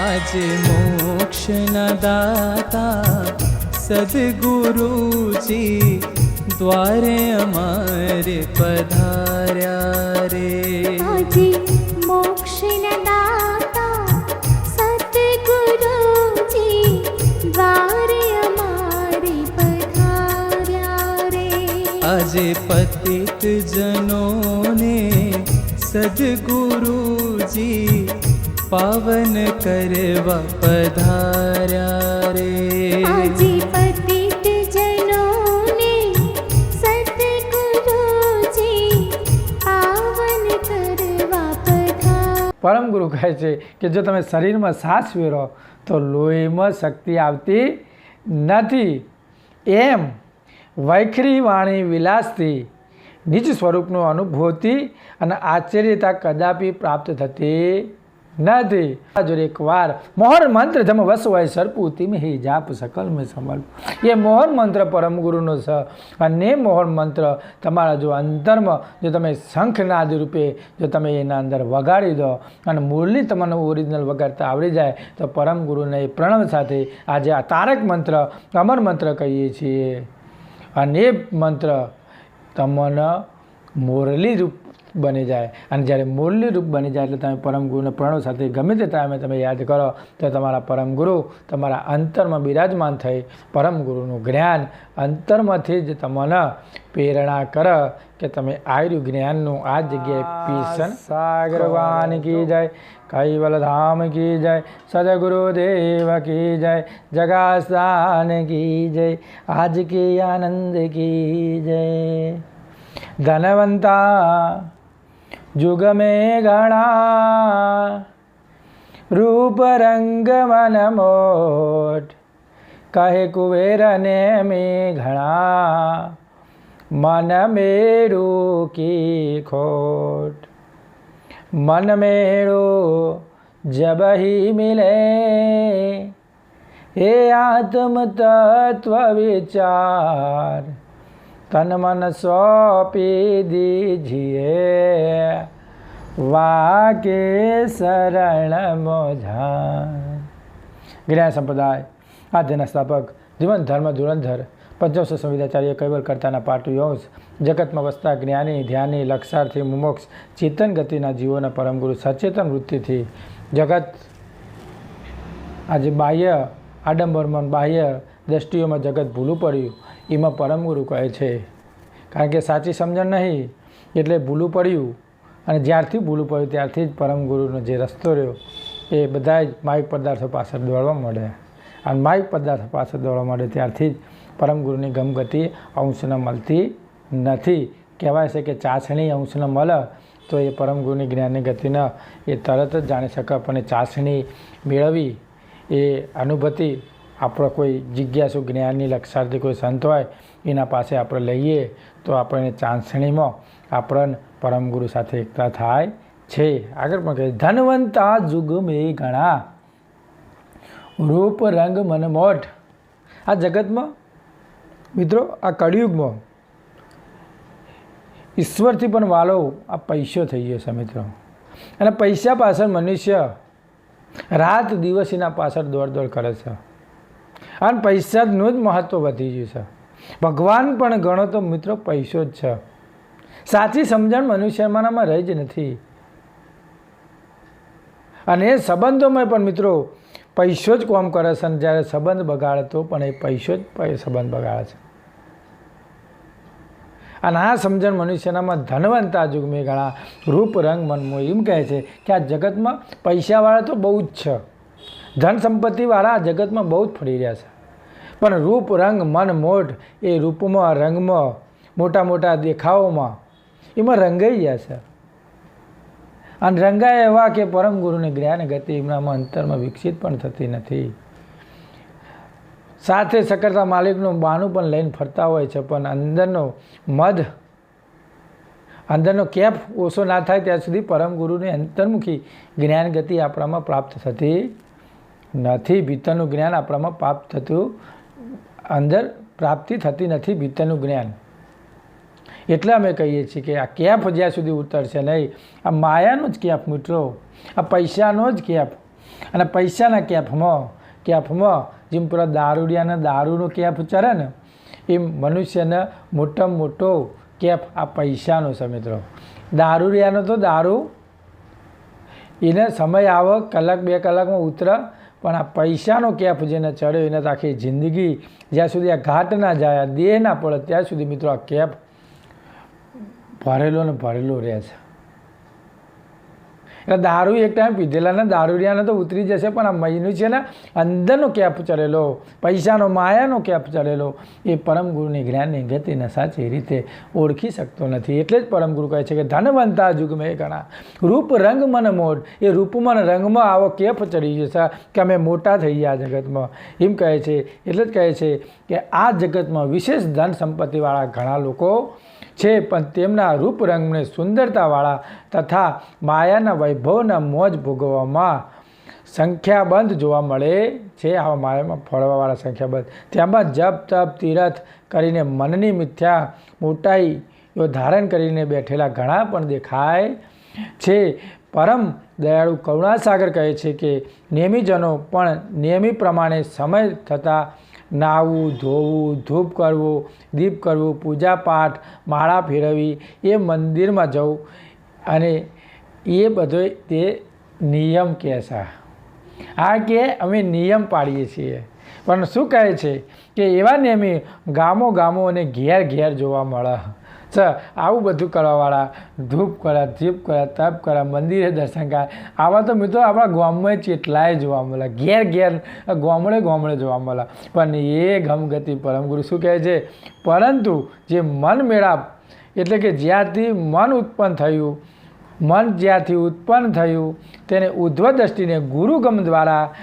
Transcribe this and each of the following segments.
अजे मोक्ष न सद्गुरु द्वार अमार पधारे मोक्ष न दाता सूजी द्वारमाधारे अजे पति तनोने सद्गुरु પાવન કરવા પધાર્યા રે આજે પતિત જનોને સતગુરુજી પાવન કરવા પધાર પરમ ગુરુ કહે છે કે જો તમે શરીરમાં શ્વાસ ફેરો તો લોહીમાં શક્તિ આવતી નથી એમ વૈખરી વાણી વિલાસથી નિજ સ્વરૂપનું અનુભૂતિ અને આશ્ચર્યતા કદાપી પ્રાપ્ત થતી નથી આ એક એકવાર મોહર મંત્ર જમ વસવાય સર્પુ સરપુતિ હે જાપ સકલ મેં સમલ. એ મોહર મંત્ર પરમ ગુરુનો છે અને મોહર મંત્ર તમારા જો અંતરમાં જો તમે શંખનાદ રૂપે જો તમે એના અંદર વગાડી દો અને મુરલી તમને ઓરિજિનલ વગાડતા આવડી જાય, તો પરમ ગુરુને એ પ્રણવ સાથે આજે આ તારક મંત્ર, અમર મંત્ર કહીએ છીએ. અને એ મંત્ર તમને મુરલી રૂપ બની જાય. અને જ્યારે મૂલ્ય રૂપ બની જાય એટલે તમે પરમ ગુરુને પ્રણવ સાથે ગમે તે ટાઈમે તમે યાદ કરો તો તમારા પરમ ગુરુ તમારા અંતરમાં બિરાજમાન થઈ. પરમ ગુરુનું જ્ઞાન અંતરમાંથી જ તમને પ્રેરણા કર કે તમે આર્યું જ્ઞાનનું આ જગ્યાએ પીસન સાગરવાન કી જાય કૈવલ ધામ કી જય સદગુરુદેવ કી જય જગાસ્થાન કી જય આજ કે આનંદ કી જય. ધનવંતા जुग में गणा रूप रंग मन मोट कहे कुबेर ने में घड़ा मन मेरू की खोट। मन मेरू जब ही मिले, हे आत्म तत्व विचार તન મન સોંપી દીજીએ વાકે શરણ મોજા જ્ઞાન સંપ્રદાય આદ્યના સ્થાપક જીવન ધર્મ ધુરંધર પંચમસો સંવિધાચાર્ય કૈવલ કરતાના પાટુયંશ જગતમાં વસતા જ્ઞાની ધ્યાની લક્ષાર્થી મુમોક્ષ ચેતન ગતિના જીવોના પરમગુરુ સચેતન વૃત્તિથી જગત આજે બાહ્ય આડંબરમાં બાહ્ય દ્રષ્ટિઓમાં જગત ભૂલું પડ્યું એમાં પરમગુરુ કહે છે. કારણ કે સાચી સમજણ નહીં, એટલે ભૂલું પડ્યું. અને જ્યારથી ભૂલું પડ્યું, ત્યારથી જ પરમગુરુનો જે રસ્તો રહ્યો, એ બધા જ માયિક પદાર્થો પાછળ દોડવા મળે. અને માયિક પદાર્થો પાછળ દોડવા મળે, ત્યારથી જ પરમગુરુની ગમગતિ અંશને મળતી નથી. કહેવાય છે કે ચાસણી અંશને મળે, તો એ પરમગુરુની જ્ઞાનની ગતિને એ તરત જ જાણી શકે, પણ ચાસણી મેળવી એ અનુભૂતિ આપણો કોઈ જિજ્ઞાસુ જ્ઞાનની લક્ષાર્થી કોઈ સંત હોય, એના પાસે આપણે લઈએ, તો આપણને ચાંસણીમાં આપણને પરમગુરુ સાથે એકતા થાય છે. આગળ પણ કહે, ધનવંતા જુગ મે ઘણા રૂપ રંગ મન મોઢ. આ જગતમાં, મિત્રો, આ કળિયુગમાં ઈશ્વરથી પણ વાલો આ પૈસો થઈ ગયો છે, મિત્રો. અને પૈસા પાછળ મનુષ્ય રાત દિવસ એના પાછળ દોડ દોડ કરે છે. અને પૈસાનું જ મહત્ત્વ વધી ગયું છે. ભગવાન પણ ગણો તો મિત્રો પૈસો જ છે. સાચી સમજણ મનુષ્યમાંનામાં રહી જ નથી. અને એ સંબંધોમાં પણ મિત્રો પૈસો જ કોમ કરે છે અને જ્યારે સંબંધ બગાડે તો પણ એ પૈસો જ સંબંધ બગાડે છે. અને આ સમજણ મનુષ્યનામાં ધનવંતા જુગમે ગણા રૂપ રંગ મનમો એમ કહે છે કે આ જગતમાં પૈસાવાળા તો બહુ જ છે. ધન સંપત્તિવાળા જગતમાં બહુ જ ફરી રહ્યા છે. પણ રૂપ, રંગ, મન, મોઢ એ રૂપમાં, રંગમાં, મોટા મોટા દેખાવોમાં એમાં રંગાઈ ગયા છે. અને રંગાય એવા કે પરમ ગુરુની જ્ઞાન, ગતિ એમનામાં અંતરમાં વિકસિત પણ થતી નથી. સાથે સકરતા માલિકનું બાનું પણ લઈને ફરતા હોય છે, પણ અંદરનો મધ, અંદરનો કેપ ઓછો ના થાય, ત્યાં સુધી પરમ ગુરુની અંતર્મુખી જ્ઞાન ગતિ આપણામાં પ્રાપ્ત થતી નથી, ભીતરનું જ્ઞાન આપણામાં પ્રાપ્ત થતું, અંદર પ્રાપ્તિ થતી નથી ભીતરનું જ્ઞાન. એટલે અમે કહીએ છીએ કે આ કેફ જ્યાં સુધી ઉતરશે નહીં? આ માયાનો જ કેફ મિત્રો? આ પૈસાનો જ કેફ અને પૈસાના કેફમાં કેફમાં જેમ પૂરા દારૂડિયાના દારૂનો કેફ ચરે ને, એમ મનુષ્યને મોટામાં મોટો કેફ આ પૈસાનો છે મિત્રો. દારૂડિયાનો તો દારૂ. એને સમય આવે, કલાક બે કલાકમાં ઉતરે પણ આ પૈસાનો કેફ જેને ચડ્યો એને આખી જિંદગી જ્યાં સુધી આ ઘાટ ના જાય, આ દેહ ના પડે, ત્યાં સુધી મિત્રો આ કેફ ભરેલો ને ભરેલો રહે છે. એટલે દારૂ એક ટાઈમ પીધેલા ને દારૂડિયાને તો ઉતરી જશે, પણ આ મહિનું છે ને અંદરનો કેપ ચડેલો, પૈસાનો માયાનો કેપ ચડેલો, એ પરમ ગુરુની જ્ઞાનની ગતિને સાચી રીતે ઓળખી શકતો નથી. એટલે જ પરમ ગુરુ કહે છે કે ધનવંતા જુગમે ઘણા રૂપ રંગ મન મોડ એ રૂપમાં રંગમાં આવો કેપ ચડી જશે કે અમે મોટા થઈ ગયા જગતમાં. એમ કહે છે. એટલે જ કહે છે કે આ જગતમાં વિશેષ ધન સંપત્તિવાળા ઘણા લોકો છે, પણ તેમના રૂપ રંગને સુંદરતાવાળા તથા માયાના વૈભવના મોજ ભોગવવામાં સંખ્યાબંધ જોવા મળે છે. આવા માયામાં ફળવાવાળા સંખ્યાબંધ. ત્યારબાદ જપ, તપ, તીરથ કરીને મનની મિથ્યા મોટાઈઓ ધારણ કરીને બેઠેલા ઘણા પણ દેખાય છે. પરમ દયાળુ કરુણાસાગર કહે છે કે નિયમીજનો પણ નિયમિત પ્રમાણે સમય થતાં નાહવું ધોવું, ધૂપ કરવું, દીપ કરવું પૂજા પાઠ માળા ફેરવવી, એ મંદિરમાં જવું અને એ બધો તે નિયમ કહે છે આ કે અમે નિયમ પાડીએ છીએ. પણ શું કહે છે કે એવા નિયમી ગામો ગામો અને ઘેર ઘેર જોવા મળે. છે આવું બધું કરવાવાળા ધૂપ કરા ધીપ કરા તપ કરા મંદિરે દર્શન કરા આવા તો મિત્રો આપણા ગામમાં કેટલાય જોવા મળે. ઘેર ઘેર, ગામડે ગામડે જોવા મળે. પણ એ ગમગતિ પરમગુરુ શું કહે છે? પરંતુ જે મન મેળાપ એટલે કે જ્યાંથી મન ઉત્પન્ન થયું, મન જ્યાંથી ઉત્પન્ન થયું, તેને ઉધ્વ દ્રષ્ટિને ગુરુગમ દ્વારા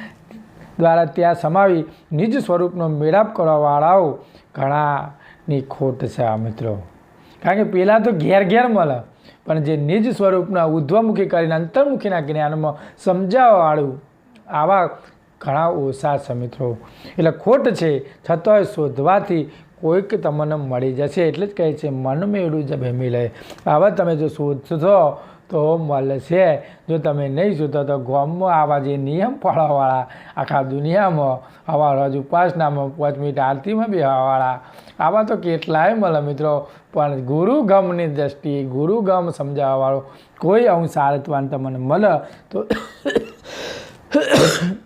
દ્વારા ત્યાં સમાવી નિજ સ્વરૂપનો મેળાપ કરવાવાળાઓ ઘણાની ખોટ છે આ મિત્રો. કારણ કે પહેલાં તો ઘેર ઘેર મળે. પણ જે નિજ સ્વરૂપના ઉધ્વમુખી કરીને અંતર્મુખીના જ્ઞાનમાં સમજાવવાળું આવા ઘણા ઓછા સમિત્રો. એટલે ખોટ છે, છતાંય શોધવાથી કોઈક તમને મળી જશે. એટલે જ કહે છે મન મેળું જ ભેમી લે આવા તમે જો શોધશો તો મળશે જો તમે નહીં શોધો તો ગોમમાં આવા જે નિયમ પાળવાવાળા આખા દુનિયામાં આવા રોજ ઉપાસનામાં પાંચ મિનિટ આરતીમાં બેવાવાળા આવા તો કેટલાય મળે મિત્રો. પણ ગુરુગમની દ્રષ્ટિએ ગુરુગમ સમજાવવાવાળો કોઈ અંશ આરતવાન તમને મળે તો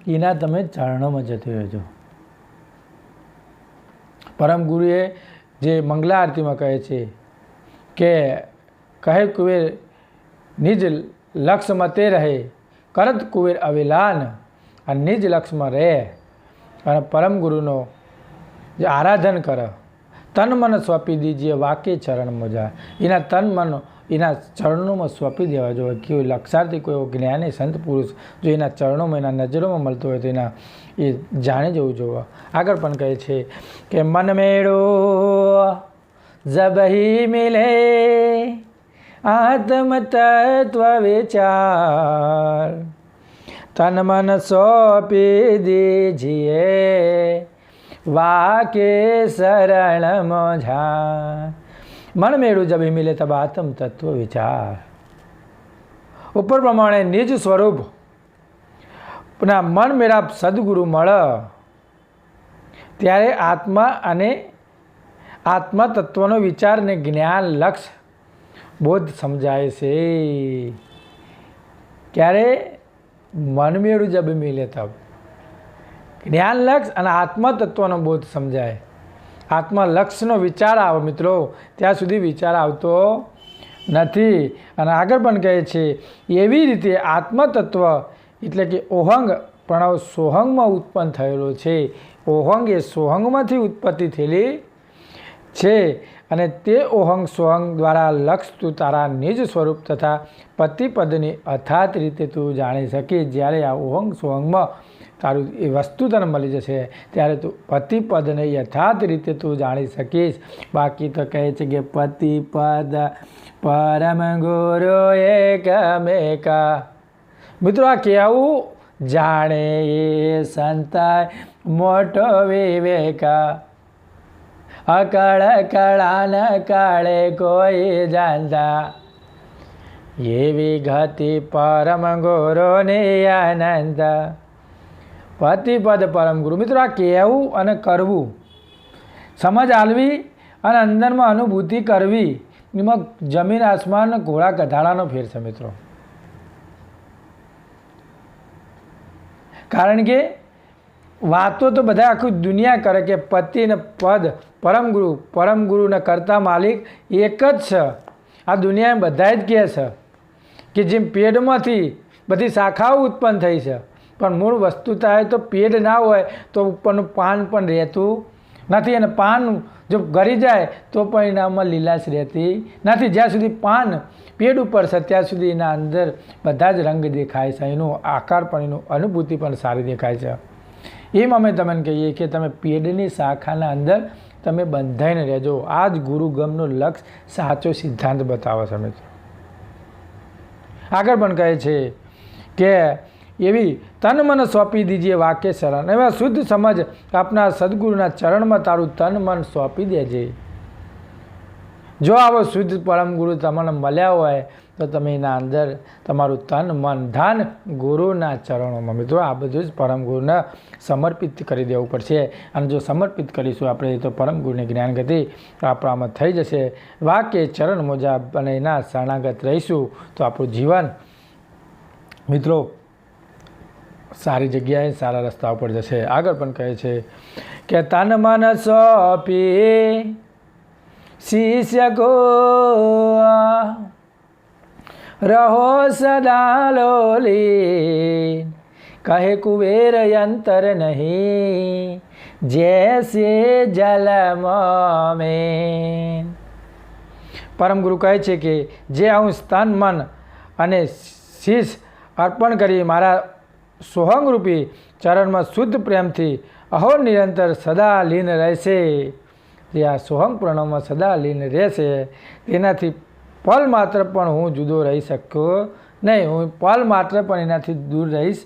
એના તમે ચરણોમાં જતો રહેજો. પરમ ગુરુએ જે મંગલા આરતીમાં કહે છે કે કહે કુવેર નિજ લક્ષમાં તે રહે. કરત કુવેર અવિલાન, આ નિજ લક્ષમાં રહે. અને પરમ ગુરુનો જે આરાધન કરે. તન મન સોંપી દીજીએ વાકે ચરણ મોજા. એના તન મન, એના ચરણોમાં સોંપી દેવા જોઈએ કોઈ લક્ષાર્થી કોઈ એવો જ્ઞાની સંત પુરુષ જો એના ચરણોમાં, એના નજરોમાં મળતો હોય તો એના એ જાણી જવું જોઈએ આગળ પણ કહે છે કે મન મેળો જબહી મિલે આત્મ તત્વ વિચાર તન મન સોંપી દીજીએ. વાકે શરણ મોઝા મન મેળું જબ મિલે તબ આત્મ તત્વ વિચાર ઉપર પ્રમાણે નિજ સ્વરૂપ. ના મન મેળાપ સદગુરુ મળ. ત્યારે આત્મા અને આત્મા તત્વનો વિચાર ને જ્ઞાન લક્ષ બોધ સમજાય છે. ક્યારે મનમેળું જબ મિલે તબ જ્ઞાન લક્ષ અને આત્મા તત્વનો બોધ સમજાય. આત્મા લક્ષનો વિચાર આવે મિત્રો, ત્યાં સુધી વિચાર આવતો નથી. અને આગળ પણ કહે છે, એવી રીતે આત્મતત્વ એટલે કે ઓહંગ પ્રણવ સોહંગમાં ઉત્પન્ન થયેલો છે. ઓહંગ એ સોહંગમાંથી ઉત્પત્તિ થયેલી છે. અને તે ઓહંગ સોહંગ દ્વારા લક્ષ તું તારા નિજ સ્વરૂપ તથા પતિપદની અથાત રીતે તું જાણી શકીશ જ્યારે આ ઓહંગ સોહંગમાં તારું એ વસ્તુ તને મળી જશે, ત્યારે તું પતિપદને યથાર્થ રીતે તું જાણી શકીશ. બાકી તો કહે છે કે પતિપદ પરમ ગુરુ એકમેકા. મિત્રો, આ કહેવું જાણે એ સંતાય મોટો વિવેકા. અકળ કળા ન કાળે કોઈ જાણતા એવી ગતિ પરમ ગુરુને આનંદ. પતિપદ પરમ ગુરુ. મિત્રો, આ કહેવું અને કરવું. સમજ આલવી અને અંદરમાં અનુભૂતિ કરવી. એમાં જમીન, આસમાન ઘોડા કઢાળાનો ફેર છે, મિત્રો. કારણ કે વાતો તો બધા આખી દુનિયા કરે કે પતિ ને પદ પરમ ગુરુ, પરમ ગુરુના કરતા માલિક એક જ છે. આ દુનિયા બધા જ કહે છે કે જેમ પેડમાંથી બધી શાખાઓ ઉત્પન્ન થઈ છે, પણ મૂળ વસ્તુ થાય તો પેડ ના હોય તો ઉપરનું પાન પણ રહેતું નથી અને પાન જો ગરી જાય તો એનામાં લીલાશ રહેતી નથી. જ્યાં સુધી પાન પેડ ઉપર છે, ત્યાં સુધી એના અંદર બધા જ રંગ દેખાય છે. એનો આકાર પણ, એનું અનુભૂતિ પણ સારી દેખાય છે. એમ અમે તમને કહીએ કે તમે પેડની શાખાના અંદર તમે બંધાઈને રહેજો. આ જ ગુરુગમનો લક્ષ સાચો સિદ્ધાંત બતાવે છે આગળ પણ કહે છે કે એવી તન મન સોંપી દીજીએ વાક્ય શરણ એવા શુદ્ધ સમજ આપના સદગુરુના ચરણમાં તારું તન મન સોંપી દેજે. જો આવો શુદ્ધ પરમ ગુરુ તમને મળ્યા હોય તો તમે એના અંદર તમારું તન, મન, ધન, ગુરુના ચરણોમાં. મિત્રો, આ બધું જ પરમ ગુરુને સમર્પિત કરી દેવું પડશે. અને જો સમર્પિત કરીશું આપણે, તો પરમ ગુરુની જ્ઞાન ગતિ આપણામાં થઈ જશે. વાક્ય ચરણ મુજબ અને એના શરણાગત રહીશું, તો આપણું જીવન, મિત્રો, સારી જગ્યાએ સારા રસ્તા ઉપર જશે. આગળ પણ કહે છે કે, તન મન સોંપી શિષ્ય કો રહો સદા લોલી. કહે કુબેર અંતર નહીં. જૈસે જલમ પરમ ગુરુ કહે છે કે, જે હું સ્તન, મન અને શીશ અર્પણ કરી મારા સોહંગરૂપી ચરણમાં શુદ્ધ પ્રેમથી અહો નિરંતર સદા લીન રહેશે. જે આ સોહંગ પ્રણવમાં સદા લીન રહેશે. તેનાથી પલ માત્ર પણ હું જુદો રહી શક્યો નહીં, હું પલ માત્ર પણ એનાથી દૂર રહીશ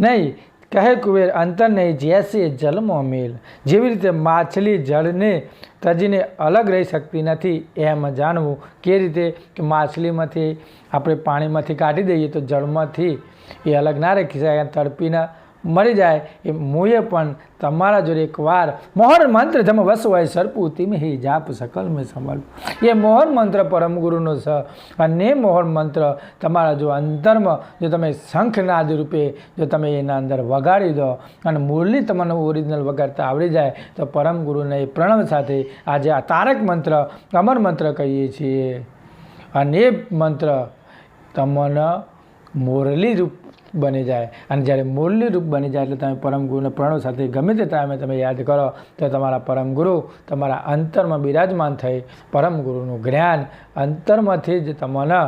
નહીં. કહે કુબેર, અંતર નહીં, જેસે જલમો મેલ. જેવી રીતે માછલી જળને તજીને અલગ રહી શકતી નથી, એમ જાણવું. કે રીતે? કે માછલીમાંથી આપણે પાણીમાંથી કાઢી દઈએ તો જળમાંથી એ અલગ ના રાખી શકાય, તડપીને મરી જાય એ મુએ પણ તમારા જોડે એકવાર મોહન મંત્ર જમ વસવાય સરપુ તિમે હે જાપ સકલ મેં સંભાળવું એ મોહન મંત્ર પરમ ગુરુનો છે અને મોહન મંત્ર તમારા જો અંતરમાં જો તમે શંખનાદ રૂપે જો તમે એના અંદર વગાડી દો અને મુરલી તમને ઓરિજિનલ વગાડતા આવડી જાય, તો પરમ ગુરુને એ પ્રણવ સાથે આજે આ તારક મંત્ર, અમર મંત્ર કહીએ છીએ. અને એ મંત્ર તમને મુરલી રૂપ બની જાય. અને જ્યારે મુરલી રૂપ બની જાય એટલે તમે પરમ ગુરુને પ્રણવ સાથે ગમે તે ટાઈમે તમે યાદ કરો, તો તમારા પરમ ગુરુ તમારા અંતરમાં બિરાજમાન થઈ. પરમ ગુરુનું જ્ઞાન અંતરમાંથી જ તમને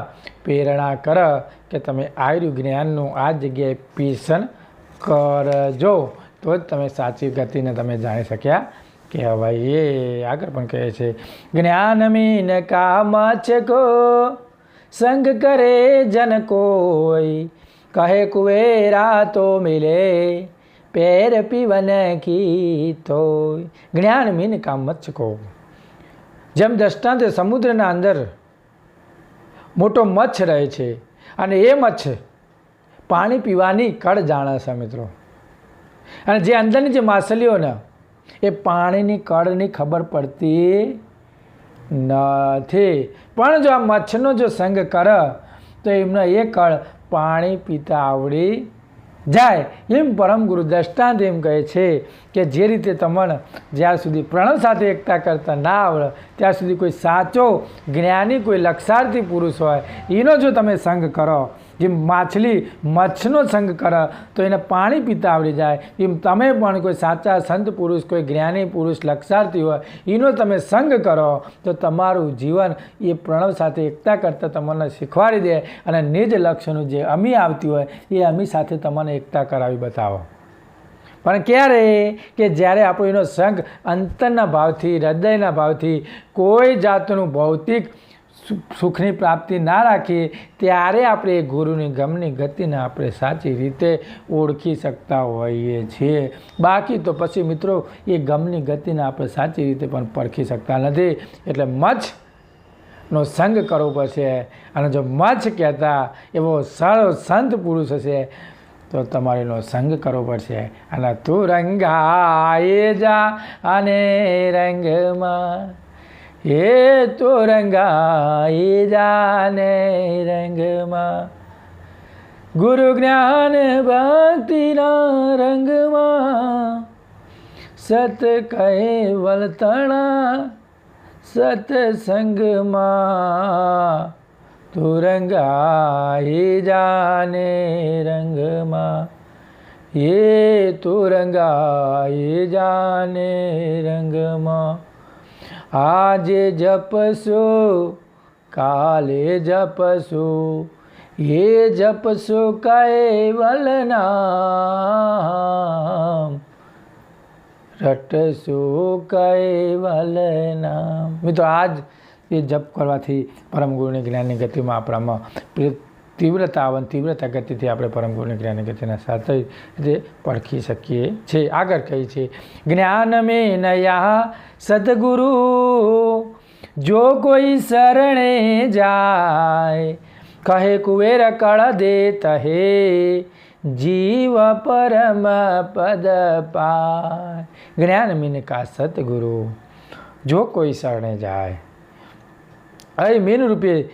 પ્રેરણા કર કે તમે આયુ જ્ઞાનનું આ જગ્યાએ પીસન કરજો. તો જ તમે સાચી ગતિને તમે જાણી શક્યા કે હવે એ આગળ પણ કહે છે, જ્ઞાન મીન કામ છે કો સંગ કરે જન કોઈ કહે કુવેરા તો મિલે, પેર પીવન કી તો જ્ઞાન મીન કામ મચ્છકો જેમ દ્રષ્ટાંત સમુદ્રના અંદર મોટો મચ્છ રહે છે અને એ મચ્છ પાણી પીવાની કળ જાણે છે મિત્રો. અને જે અંદરની જે માછલીઓને એ પાણીની કળની ખબર પડતી નથી. પણ જો આ મચ્છનો જો સંગ કરે, તો એમને એ કળ પાણી પીતા આવડી જાય. એમ પરમ ગુરુ દ્રષ્ટાંત એમ કહે છે કે જે રીતે તમને જ્યાં સુધી પ્રણવ સાથે એકતા કરતા ના આવડે ત્યાં સુધી કોઈ સાચો, જ્ઞાની, કોઈ લક્ષાર્થી પુરુષ હોય, એનો જો તમે સંગ કરો જેમ માછલી મચ્છનો સંગ કરે, તો એને પાણી પીતા આવડી જાય. એમ તમે પણ કોઈ સાચા સંત પુરુષ, કોઈ જ્ઞાની પુરુષ, લક્ષાર્થી હોય, એનો તમે સંગ કરો, તો તમારું જીવન એ પ્રણવ સાથે એકતા કરતાં તમને શીખવાડી દે અને નિજ લક્ષ્યનું જે અમી આવતી હોય, એ અમી સાથે તમને એકતા કરાવી બતાવો. પણ ક્યારે કે જ્યારે આપણો એનો સંઘ અંતરના ભાવથી, હૃદયના ભાવથી કોઈ જાતનું ભૌતિક સુખની પ્રાપ્તિ ના રાખીએ, ત્યારે આપણે એ ગુરુની ગમની ગતિને આપણે સાચી રીતે ઓળખી શકતા હોઈએ છીએ. બાકી તો પછી મિત્રો, એ ગમની ગતિને આપણે સાચી રીતે પણ પરખી શકતા નથી. એટલે મચ્છ નો સંગ કરવો પડશે અને જો મચ્છ કહેતા એવો સરળ સંત પુરુષ હશે, તો તમારે એનો સંગ કરવો પડશે. અને તું રંગાએ જા અને રંગમાં હે તો રંગાઈ જા ને રંગમાં. ગુરુ જ્ઞાન ભક્તિના રંગમાં. સત કહે વલતણા સતસંગમાં તું રંગાઈ જાને રંગમાં. એ તું રંગાઈ જાને રંગમાં. આજે જપશો, કાલે જપશો, એ જપશો કૈવલ નામ રટશો કૈવલ નામ મિત્રો, આજ એ જપ કરવાથી પરમ ગુરુની જ્ઞાનની ગતિમાં આપણામાં પ્રે- તીવ્રતા આવન તીવ્રતા ગતિથી આપણે પરમ ગુરુની જ્ઞાન ગતિના સાથે રીતે પરખી શકીએ છીએ. આગળ કહી છે જ્ઞાન મે નયા સદગુરુ, જો કોઈ શરણે જાય, કહે કુવેર કળ દે તહે, જીવ પરમ પદ પાય. જ્ઞાન મીન કા સતગુરુ જો કોઈ શરણે જાય. અહીં મીન રૂપે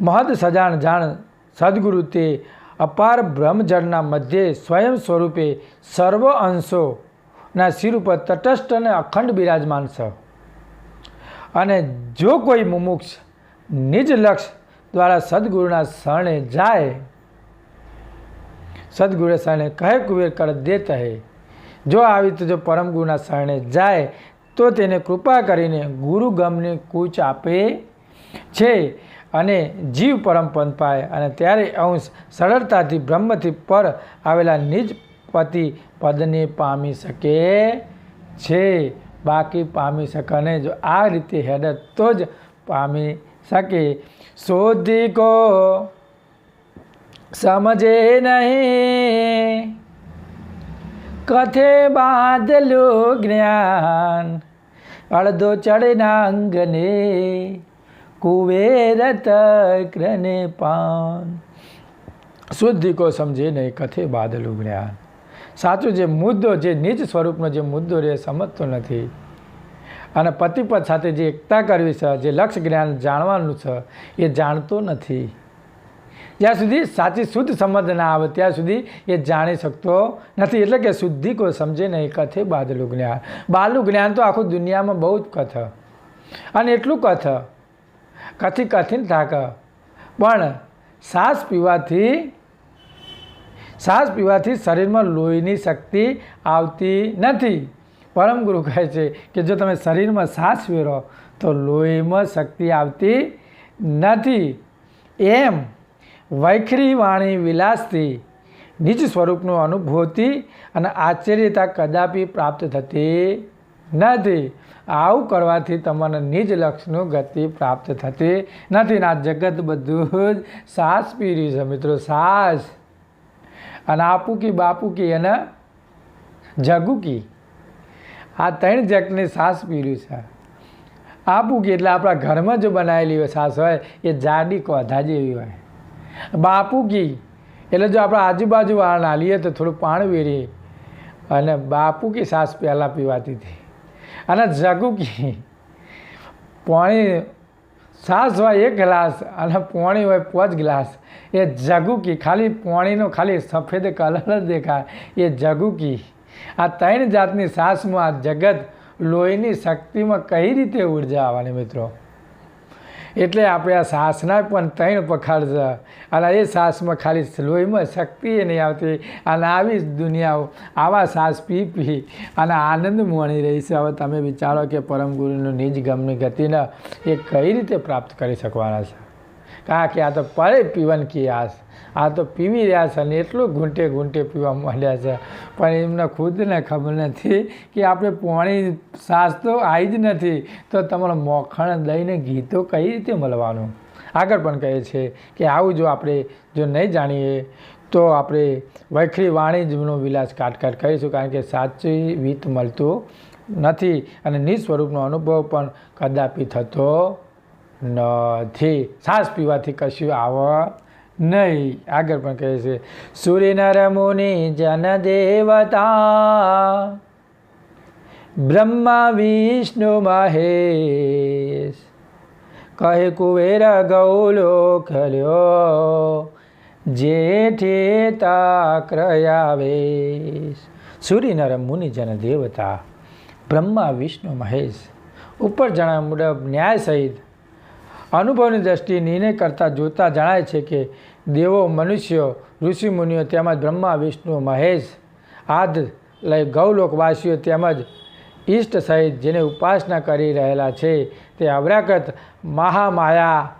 મહદ સજાણ જાણ સદગુરુ તે અપાર બ્રહ્મજળના મધ્યે સ્વયં સ્વરૂપે સર્વ અંશોના શિર ઉપર તટસ્થ અને અખંડ બિરાજમાન છે. અને જો કોઈ મુમુક્ષ નિજ લક્ષ દ્વારા સદગુરુના શરણે જાય સદગુરુ શરણે કહે, કુબેર કર દે તહે જો આવી રીતે જો પરમ ગુરુના શરણે જાય, તો તેને કૃપા કરીને ગુરુગમની કૂચ આપે છે. અને જીવ પરમ પંથ પાય. અને ત્યારે અંશ સરળતાથી બ્રહ્મથી પર આવેલા નિજ પતિ પદને પામી શકે છે. બાકી પામી શકે અને જો આ રીતે હેડત તો જ પામી શકે. શોધી કો, સમજે નહીં. કથે બાદલું જ્ઞાન, અડધો ચડના અંગને કુવેર તક્રને પાન. શુદ્ધિ કો સમજે નહીં, કથે બાદલું જ્ઞાન સાચું જે મુદ્દો, જે નીચ સ્વરૂપનો જે મુદ્દો રે સમજતો નથી. અને પતિપદ સાથે જે એકતા કરવી છે, જે લક્ષ્ય જ્ઞાન જાણવાનું છે, એ જાણતો નથી. જ્યાં સુધી સાચી શુદ્ધ સમજ ના આવે, ત્યાં સુધી એ જાણી શકતો નથી. એટલે કે શુદ્ધિ કોઈ સમજે નહીં, કથે બાદલું જ્ઞાન બાલું જ્ઞાન તો આખું દુનિયામાં બહુ જ કથ. અને એટલું કથ કથી કથીને થાક. પણ શ્વાસ પીવાથી શ્વાસ પીવાથી શરીરમાં લોહીની શક્તિ આવતી નથી. પરમ ગુરુ કહે છે કે જો તમે શરીરમાં શ્વાસ ફેરો તો લોહીમાં શક્તિ આવતી નથી. એમ વૈખરી વાણી વિલાસથી નિજ સ્વરૂપનું અનુભૂતિ અને આશ્ચર્યતા કદાપી પ્રાપ્ત થતી નથી. આવું કરવાથી તમને નિજ લક્ષ્યનું ગતિ પ્રાપ્ત થતી નથી. ને જગત બધું જ સાસ પી રહ્યું છે મિત્રો, સાસ. અને આપુ કી બાપુ કી અને જગુ કી આ ત્રણ જગની સાસ પી રહ્યું છે. આપુ કી એટલે આપણા ઘરમાં જો બનાવેલી હોય સાસ હોય, એ જાડી કોધા જેવી હોય. બાપુ કી એટલે જો આપણે આજુબાજુ વાળા નાલીએ તો થોડું પાણી વેરીએ. અને બાપુ કી સાસ પહેલાં પીવાતી હતી. અને જગુકી પાણી છાશ હોય એક ગ્લાસ અને પાણી હોય પાંચ ગ્લાસ. એ જગુકી ખાલી પાણીનો ખાલી સફેદ કલર જ દેખાય. એ જગુકી આ ત્રણ જાતની શ્વાસમાં આ જગત લોહીની શક્તિમાં કઈ રીતે ઊર્જા આવવાની મિત્રો? એટલે આપણે આ શ્વાસના પણ ત્રણ પખાડ છે. અને એ સાસમાં ખાલી લોહીમાં શક્તિ નહીં આવતી. અને આવી દુનિયાઓ, આવા સાસ પી પી અને આનંદ માણી રહી છે. હવે તમે વિચારો કે પરમ ગુરુનું નિજ ગમની ગતિને એ કઈ રીતે પ્રાપ્ત કરી શકવાના છે? કારણ કે આ તો પરે પીવન કી આસ. આ તો પીવી રહ્યા છે અને એટલું ઘૂંટે ઘૂંટે પીવા માંડ્યા છે. પણ એમને ખુદને ખબર નથી કે આપણે પાણી સાસ તો આવી જ નથી. તો તમારું મોખણ દઈને ઘી તો કઈ રીતે મળવાનું આગળ પણ કહે છે કે આવું જો આપણે જો નહીં જાણીએ, તો આપણે વૈખરી વાણી જનો વિલાસ કાટકાટ કરીશું. કારણ કે સાચી વીત મળતું નથી અને નિસ્વરૂપનો અનુભવ પણ કદાપી થતો નથી. શ્વાસ પીવાથી કશું આવ નહીં. આગળ પણ કહે છે સૂર્યનર મુનિ જન દેવતા, બ્રહ્મા વિષ્ણુ મહેશ. કહે કુવેર ગૌલો ખલ્યો જેઠે તાક્રયાવેશ સૂર્યનર મુનિ જન દેવતા, બ્રહ્મા વિષ્ણુ મહેશ. ઉપર જણાવ્યા મુજબ, ન્યાય સહિત અનુભવની દ્રષ્ટિએ નિર્ણય કરતાં જોતા જણાય છે કે દેવો, મનુષ્યો, ઋષિમુનિઓ તેમજ બ્રહ્મા, વિષ્ણુ, મહેશ આદ લઈ ગૌલોકવાસીઓ તેમજ ઈષ્ટ સહિત જેને ઉપાસના કરી રહેલા છે તે અવરાકત મહામાયા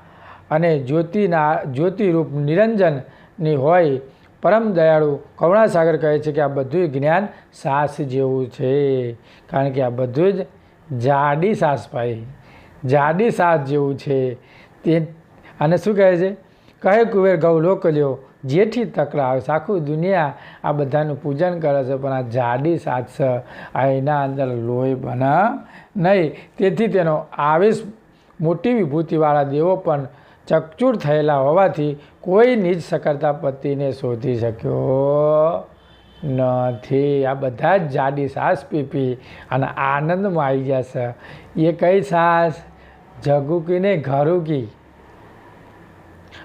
અને જ્યોતિના, જ્યોતિરૂપ નિરંજનની હોય. પરમ દયાળુ કરુણાસાગર કહે છે કે આ બધું જ્ઞાન સાસ જેવું છે. કારણ કે આ બધું જ જાડી સાસ ભાઈ. જાડી સાથ જેવું છે. તે અને શું કહે છે? કહે કુવેર, ગૌ લોકલ્યો જેથી તકડા આવે છે. આખું દુનિયા આ બધાનું પૂજન કરે છે, પણ આ જાડી સાથ છે. આ એના અંદર લોહી બને નહીં. તેથી તેનો આવેશ મોટી વિભૂતિવાળા દેવો પણ ચકચૂર થયેલા હોવાથી કોઈ નિજ સકરતા પતિને શોધી શક્યો નથી. આ બધા જ જાડી સાસ પીપી અને આનંદમાં આવી જશે એ કઈ સાસ? જગુ કી ને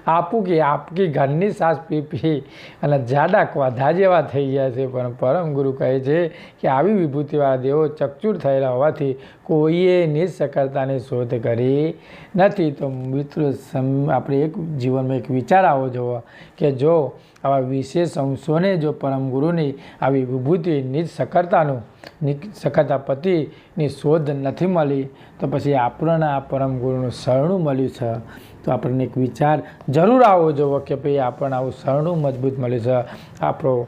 આપું કે આપકી ઘરની સાસ પી અને જાડા ક્વાધા જેવા થઈ ગયા છે. પણ પરમ ગુરુ કહે છે કે આવી વિભૂતિવાળા દેવો ચકચૂર થયેલા હોવાથી કોઈએ નિસકરતાની શોધ કરી નથી. તો મિત્રો આપણે એક જીવનમાં એક વિચાર આવો જોવો કે જો આવા વિશેષ અંશોને જો પરમ ગુરુની આવી વિભૂતિ નિજ સકરતા પતિની શોધ નથી મળી, તો પછી આપણને આ પરમ ગુરુનું શરણું મળ્યું છે. તો આપણને એક વિચાર જરૂર આવવો જોવો કે ભાઈ આપણને આવું શરણું મજબૂત મળ્યું છે. આપણો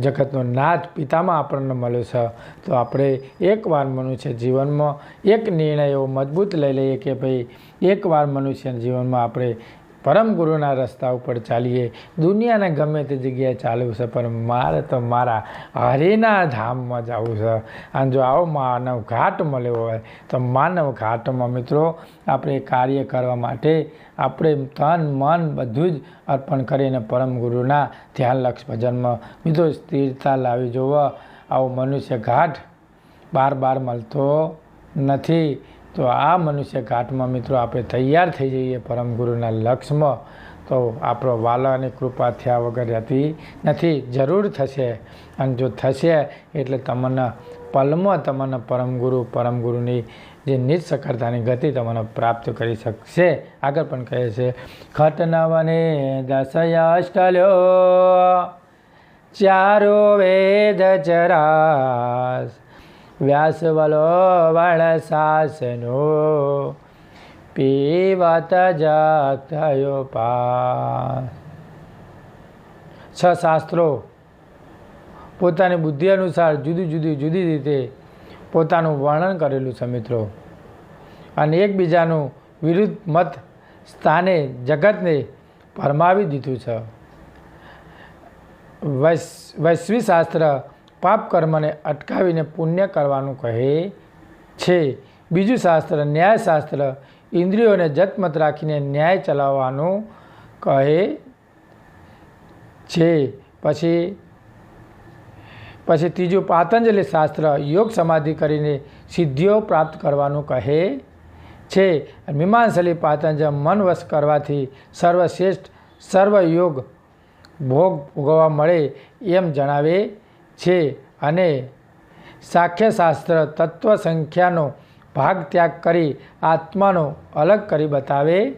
જગતનો નાથ પિતામાં આપણને મળ્યો છે. તો આપણે એકવાર મનુષ્ય જીવનમાં એક નિર્ણય એવો મજબૂત લઈ લઈએ કે ભાઈ એકવાર મનુષ્ય જીવનમાં આપણે પરમ ગુરુના રસ્તા ઉપર ચાલીએ. દુનિયાને ગમે તે જગ્યાએ ચાલવું છે, પણ મારે તો મારા હરિના ધામમાં જવું છે. અને જો આવો માનવ ઘાટ મળ્યો હોય, તો માનવ ઘાટમાં મિત્રો, આપણે કાર્ય કરવા માટે આપણે તન, મન બધું જ અર્પણ કરીને પરમ ગુરુના ધ્યાન લક્ષ ભજનમાં મિત્રો સ્થિરતા લાવી જોવો. આવો મનુષ્ય ઘાટ બાર બાર મળતો નથી. તો આ મનુષ્ય ઘાટમાં મિત્રો આપણે તૈયાર થઈ જઈએ પરમ ગુરુના લક્ષ્યમાં તો આપણો વાલાની કૃપા થયા વગર રહેતી નથી, જરૂર થશે. અને જો થશે એટલે તમને પલમાં તમને પરમ ગુરુ પરમ ગુરુની જે નિજ સકરતાની ગતિ તમને પ્રાપ્ત કરી શકશે. આગળ પણ કહે છે ખટનવને દશયાષ્ટલ્યો, ચારો વેદ ચરાસ વ્યાસવલો સાસનો, પીવત જગતયો પા છ શાસ્ત્રો પોતાની બુદ્ધિ અનુસાર જુદી જુદી જુદી રીતે પોતાનું વર્ણન કરેલું છે મિત્રો. અને એકબીજાનું વિરુદ્ધ મત સ્થાને જગતને ફરમાવી દીધું છે. વૈશ્વિક શાસ્ત્ર પાપ કર્મને અટકાવીને પુણ્ય કરવાનું કહે છે. બીજું શાસ્ત્ર, ન્યાયશાસ્ત્ર, ઇન્દ્રિયોને જતમત રાખીને ન્યાય ચલાવવાનું કહે છે. પછી પછી ત્રીજું પાતંજલિ શાસ્ત્ર, યોગ સમાધિ કરીને સિદ્ધિઓ પ્રાપ્ત કરવાનું કહે છે. મીમાંસલી પાતંજલ મનવશ કરવાથી સર્વશ્રેષ્ઠ સર્વયોગ ભોગ ભોગવવા મળે એમ જણાવે છે અને સાખ્યશાસ્ત્ર તત્વ સંખ્યાનો ભાગ ત્યાગ કરી આત્માનો અલગ કરી બતાવે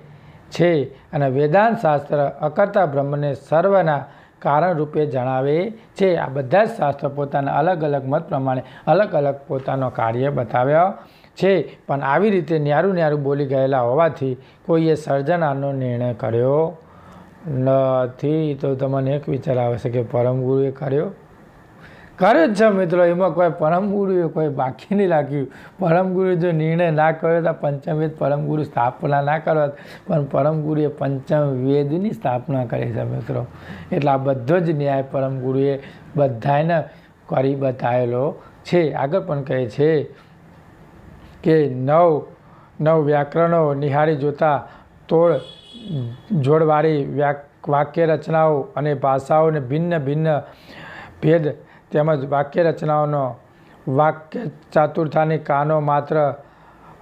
છે અને વેદાંત શાસ્ત્ર અકર્તા બ્રહ્મને સર્વના કારણ રૂપે જણાવે છે. આ બધા જ શાસ્ત્ર પોતાના અલગ અલગ મત પ્રમાણે અલગ અલગ પોતાનો કાર્ય બતાવ્યો છે. પણ આવી રીતે ન્યારું ન્યારું બોલી ગયેલા હોવાથી કોઈએ સર્જનાનો નિર્ણય કર્યો નથી. તો તમને એક વિચાર આવે છે કે પરમ ગુરુએ કર્યો? કર્યો જ છે મિત્રો, એમાં કોઈ પરમ ગુરુએ કોઈ બાકી નહીં રાખ્યું. પરમ ગુરુએ જો નિર્ણય ના કર્યો તો પંચમવેદ પરમ ગુરુ સ્થાપના ના કરત પણ પરમ ગુરુએ પંચમ સ્થાપના કરી છે મિત્રો. એટલે આ બધો જ ન્યાય પરમ ગુરુએ બધાને કરી બતાવેલો છે. આગળ પણ કહે છે કે નવ નવ વ્યાકરણો નિહાળી જોતા તોડ, જોડવાળી વાક્ય રચનાઓ અને ભાષાઓને ભિન્ન ભિન્ન ભેદ તેમજ વાક્ય રચનાઓનો વાક્ય ચાતુર્થાની કાનો માત્ર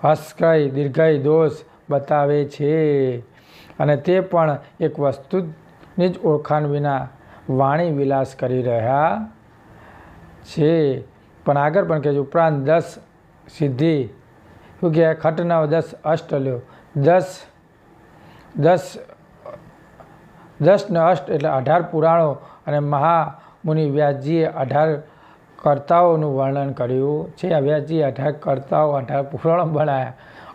હસ્કય દીર્ઘય દોષ બતાવે છે. અને તે પણ એક વસ્તુની જ ઓળખાણ વિના વાણી વિલાસ કરી રહ્યા છે. પણ આગળ પણ કહે છે ઉપરાંત દસ સિદ્ધિ. શું કહેવાય? ખટનવ દસ અષ્ટલ્યો દસ દસ દસ અષ્ટ એટલે અઢાર પુરાણો અને મહામુનિ વ્યાસજીએ અઢાર કર્તાઓનું વર્ણન કર્યું છે. વ્યાસજીએ અઢાર કર્તાઓ, અઢાર પુરાણો બનાવ્યા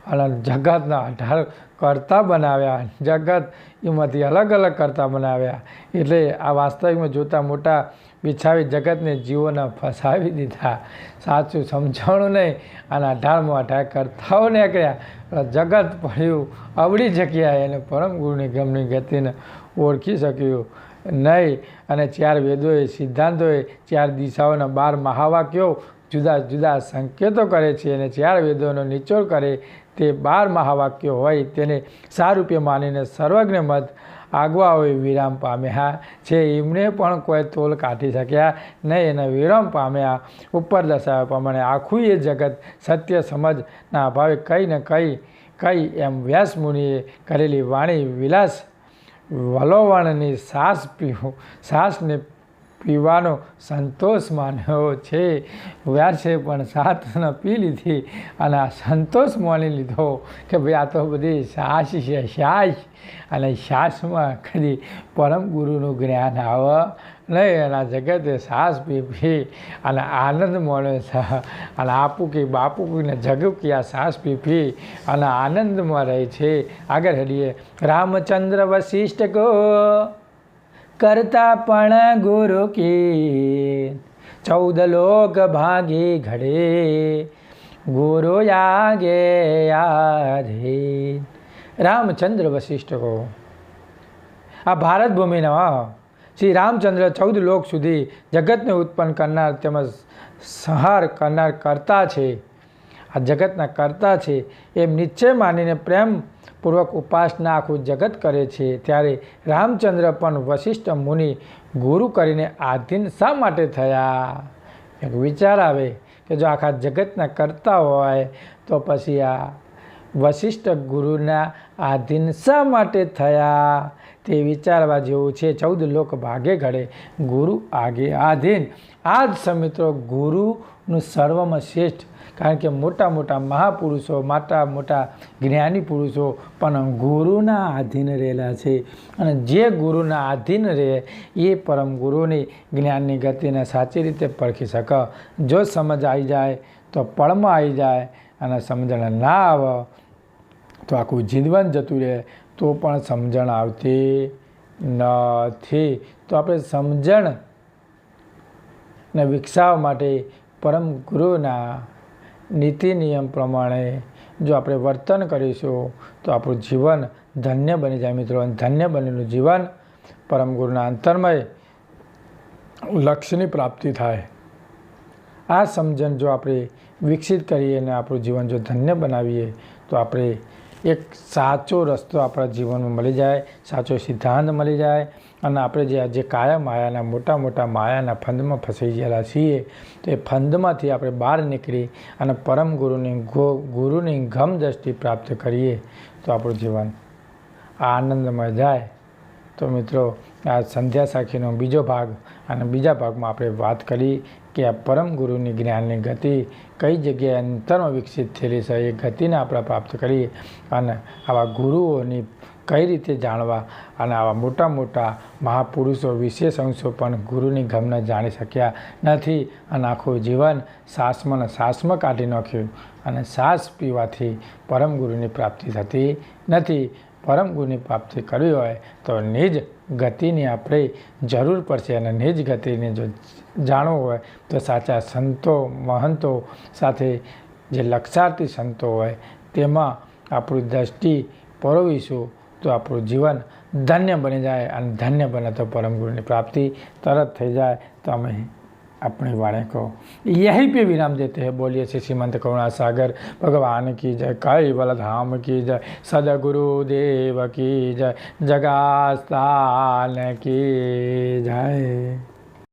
અને જગતના અઢાર કર્તા બનાવ્યા. જગત એમાંથી અલગ અલગ કર્તા બનાવ્યા. એટલે આ વાસ્તવિકમાં જોતા મોટા બિછાવી જગતને જીવોને ફસાવી દીધા. સાચું સમજાણું નહીં. અને અઢારમાં અઢાર કરતાઓ નીકળ્યા. જગત પડ્યું અવળી જગ્યાએ એને પરમ ગુરુની ગમની ગતિને ઓળખી શક્યું. નહીં. અને ચાર વેદોએ સિદ્ધાંતોએ ચાર દિશાઓના બાર મહાવાક્યો જુદા જુદા સંકેતો કરે છે અને ચાર વેદોનો નિચોડ કરે તે બાર મહાવાક્યો હોય તેને સારૂપે માનીને સર્વજ્ઞ મત આગવાઓએ વિરામ પામ્યા છે. એમણે પણ કોઈ તોલ કાઢી શક્યા નહીં એને વિરામ પામ્યા. ઉપર દર્શાવ્યા પ્રમાણે આખું એ જગત સત્ય સમજના અભાવે કંઈ ને કંઈ કંઈ એમ વ્યાસ મુનિએ કરેલી વાણી વિલાસ વલોવણની સાસ પીવું, સાસને પીવાનો સંતોષ માન્યો છે. વ્યાસે પણ સાતને પી લીધી અને આ સંતોષ માની લીધો કે ભાઈ આ તો બધી સાસ છે, સાસ. અને સાસમાં કદી પરમ ગુરુનું જ્ઞાન આવે નહીં આ જગતે સાસ પી અને આનંદ મળે છે. અને આપુ કે બાપુ કીને જગુ આ સાસ પી અને આનંદમાં રહે છે. આગળ હડીએ રામચંદ્ર વશિષ્ઠ કો કરતા પણ ગુરુ કી ચૌદ લોક ભાગી ઘડે. ગુરુ આગે આધે રામચંદ્ર વશિષ્ઠ કો. આ ભારત ભૂમિના શ્રી રામચંદ્ર ચૌદ લોક સુધી જગતને ઉત્પન્ન કરનાર તેમજ સંહાર કરનાર કરતા છે. આ જગતના કરતા છે એમ નિશ્ચય માનીને પ્રેમપૂર્વક ઉપાસના આખું જગત કરે છે. ત્યારે રામચંદ્ર પણ વશિષ્ઠ મુનિ ગુરુ કરીને આધીન શા માટે થયા? એક વિચાર આવે કે જો આખા જગતના કરતા હોય તો પછી આ વશિષ્ઠ ગુરુના આધીન શા માટે થયા? તે વિચારવા જેવું છે. ચૌદ લોક ભાગે ઘડે ગુરુ આગે આધીન. આ જ સમિત્રો ગુરુનું સર્વમાં શ્રેષ્ઠ. કારણ કે મોટા મોટા મહાપુરુષો, મોટા મોટા જ્ઞાની પુરુષો પણ ગુરુના આધીન રહેલા છે. અને જે ગુરુના આધીન રહે એ પરમ ગુરુની જ્ઞાનની ગતિને સાચી રીતે પરખી શકે. જો સમજ આવી જાય તો પળમાં આવી જાય અને સમજણ ના આવે તો આખું જીવન જતું રહે, તો પણ સમજણ આવતી નથી. તો આપણે સમજણ ને વિકસાવવા માટે પરમ ગુરુના નીતિ નિયમ પ્રમાણે જો આપણે વર્તન કરીશું, તો આપણું જીવન ધન્ય બની જાય મિત્રો, અને ધન્ય બનેલું જીવન પરમ ગુરુના અંતરમય લક્ષ્યની પ્રાપ્તિ થાય. આ સમજણ જો આપણે વિકસિત કરીએ અને આપણું જીવન જો ધન્ય બનાવીએ, તો આપણે એક સાચો રસ્તો આપણા જીવનમાં મળી જાય, સાચો સિદ્ધાંત મળી જાય અને આપણે જે આજે કાયા માયાના મોટા મોટા માયાના ફંદમાં ફસાઈ ગયેલા છીએ, તો એ ફંદમાંથી આપણે બહાર નીકળી અને પરમ ગુરુની ગો, ગુરુની ગમ દ્રષ્ટિ પ્રાપ્ત કરીએ તો આપણું જીવન આનંદમય જાય. તો મિત્રો, આ સંધ્યા સાખીનો બીજો ભાગ અને બીજા ભાગમાં આપણે વાત કરી કે આ પરમ ગુરુની જ્ઞાનની ગતિ કઈ જગ્યાએ અંતરમાં વિકસિત થયેલી છે, એ ગતિને આપણે પ્રાપ્ત કરીએ અને આવા ગુરુઓની કઈ રીતે જાણવા અને આવા મોટા મોટા મહાપુરુષો વિશેષ અંશો પણ ગુરુની ગમને જાણી શક્યા નથી અને આખું જીવન સાસમાં સાસમાં કાઢી નાખ્યું અને સાસ પીવાથી પરમ ગુરુની પ્રાપ્તિ થતી નથી. પરમ ગુરુની પ્રાપ્તિ કરવી હોય તો નિજ ગતિની આપણે જરૂર પડશે અને નિજ ગતિની જો જાણવું હોય તો સાચા સંતો મહંતો સાથે જે લક્ષાર્થી સંતો હોય તેમાં આપણું દ્રષ્ટિ પરોવીશું તો આપણું જીવન ધન્ય બની જાય અને ધન્ય બને તો પરમ ગુરુની પ્રાપ્તિ તરત થઈ જાય તો અમે अपनी वाणी को यहीं पे विराम देते हैं बोलिए श्री श्रीमंत करुणा सागर भगवान की जय कैवल धाम की जय सदगुरुदेव की जय जगास्थान की जय